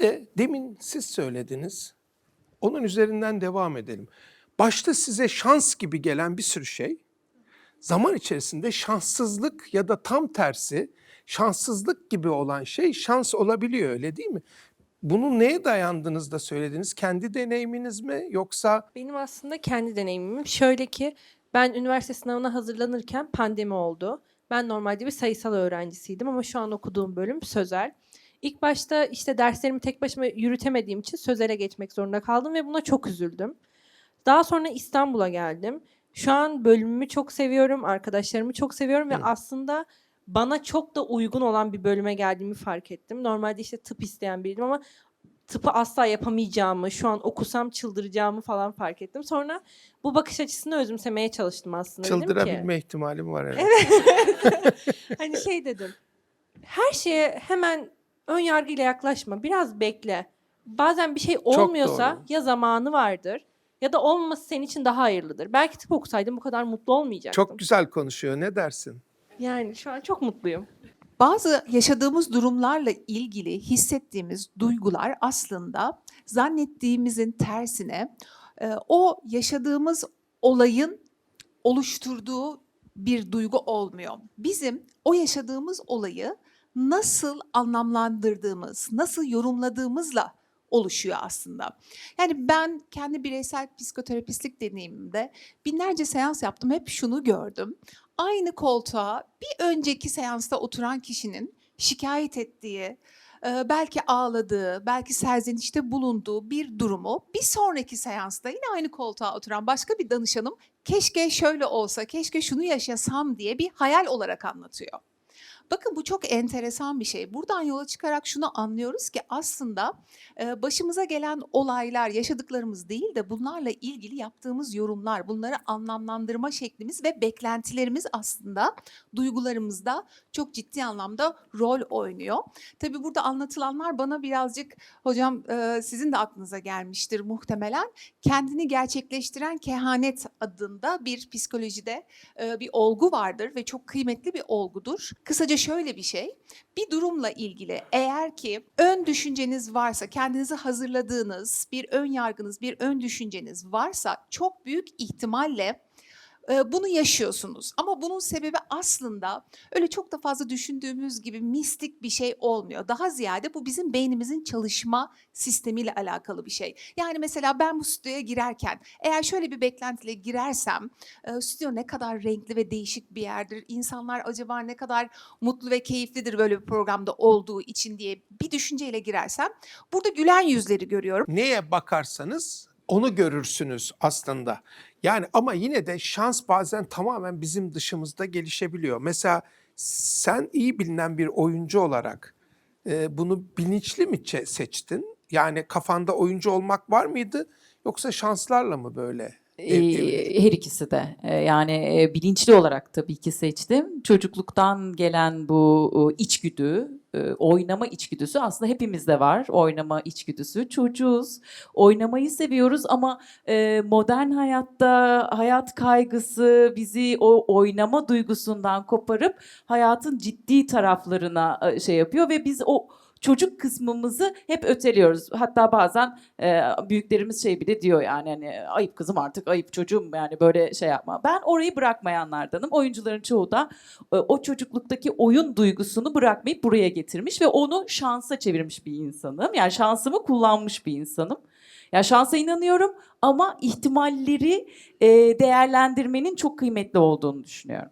De demin siz söylediniz. Onun üzerinden devam edelim. Başta size şans gibi gelen bir sürü şey zaman içerisinde şanssızlık ya da tam tersi şanssızlık gibi olan şey şans olabiliyor öyle değil mi? Bunu neye dayandığınızda söylediniz? Kendi deneyiminiz mi yoksa Benim aslında kendi deneyimim şöyle ki ben üniversite sınavına hazırlanırken pandemi oldu. Ben normalde bir sayısal öğrencisiydim ama şu an okuduğum bölüm sözel. İlk başta işte derslerimi tek başıma yürütemediğim için sözele geçmek zorunda kaldım ve buna çok üzüldüm. Daha sonra İstanbul'a geldim. Şu an bölümümü çok seviyorum, arkadaşlarımı çok seviyorum ve Hı. aslında bana çok da uygun olan bir bölüme geldiğimi fark ettim. Normalde işte tıp isteyen biriydim ama tıpı asla yapamayacağımı, şu an okusam çıldıracağımı falan fark ettim. Sonra bu bakış açısını özümsemeye çalıştım aslında. Çıldırabilme ihtimalim var herhalde. hani şey dedim. Her şeye hemen ön yargıyla yaklaşma. Biraz bekle. Bazen bir şey olmuyorsa doğru. ya zamanı vardır ya da olmaması senin için daha hayırlıdır. Belki tıp okusaydım bu kadar mutlu olmayacaktım. Çok güzel konuşuyor. Ne dersin? Yani şu an çok mutluyum. Bazı yaşadığımız durumlarla ilgili hissettiğimiz duygular aslında zannettiğimizin tersine e, o yaşadığımız olayın oluşturduğu bir duygu olmuyor. Bizim o yaşadığımız olayı nasıl anlamlandırdığımız, nasıl yorumladığımızla oluşuyor aslında. Yani ben kendi bireysel psikoterapistlik deneyimimde binlerce seans yaptım. Hep şunu gördüm. Aynı koltuğa bir önceki seansta oturan kişinin şikayet ettiği, e, belki ağladığı, belki serzenişte bulunduğu bir durumu bir sonraki seansta yine aynı koltuğa oturan başka bir danışanım keşke şöyle olsa, keşke şunu yaşasam diye bir hayal olarak anlatıyor. Bakın bu çok enteresan bir şey. Buradan yola çıkarak şunu anlıyoruz ki aslında başımıza gelen olaylar, yaşadıklarımız değil de bunlarla ilgili yaptığımız yorumlar, bunları anlamlandırma şeklimiz ve beklentilerimiz aslında duygularımızda çok ciddi anlamda rol oynuyor. Tabii burada anlatılanlar bana birazcık hocam sizin de aklınıza gelmiştir muhtemelen. Kendini gerçekleştiren kehanet adında bir psikolojide bir olgu vardır ve çok kıymetli bir olgudur. Kısaca şöyle bir şey. Bir durumla ilgili eğer ki ön düşünceniz varsa, kendinizi hazırladığınız bir ön yargınız, bir ön düşünceniz varsa çok büyük ihtimalle bunu yaşıyorsunuz. Ama bunun sebebi aslında öyle çok da fazla düşündüğümüz gibi mistik bir şey olmuyor. Daha ziyade bu bizim beynimizin çalışma sistemiyle alakalı bir şey. Yani mesela ben bu stüdyoya girerken eğer şöyle bir beklentiyle girersem stüdyo ne kadar renkli ve değişik bir yerdir. İnsanlar acaba ne kadar mutlu ve keyiflidir böyle bir programda olduğu için diye bir düşünceyle girersem burada gülen yüzleri görüyorum. Neye bakarsanız onu görürsünüz aslında. Yani ama yine de şans bazen tamamen bizim dışımızda gelişebiliyor. Mesela sen iyi bilinen bir oyuncu olarak e, bunu bilinçli mi seçtin? Yani kafanda oyuncu olmak var mıydı yoksa şanslarla mı böyle? Her ikisi de. Ee, Yani e, bilinçli olarak tabii ki seçtim. Çocukluktan gelen bu e, içgüdü, e, oynama içgüdüsü aslında hepimizde var. Oynama içgüdüsü. Çocuğuz, oynamayı seviyoruz ama e, modern hayatta hayat kaygısı bizi o oynama duygusundan koparıp hayatın ciddi taraflarına e, şey yapıyor ve biz o çocuk kısmımızı hep öteliyoruz. Hatta bazen e, büyüklerimiz şey bile diyor yani hani ayıp kızım artık ayıp çocuğum yani böyle şey yapma. Ben orayı bırakmayanlardanım. Oyuncuların çoğu da e, o çocukluktaki oyun duygusunu bırakmayıp buraya getirmiş ve onu şansa çevirmiş bir insanım. Yani şansımı kullanmış bir insanım. Ya şansa inanıyorum ama ihtimalleri e, değerlendirmenin çok kıymetli olduğunu düşünüyorum.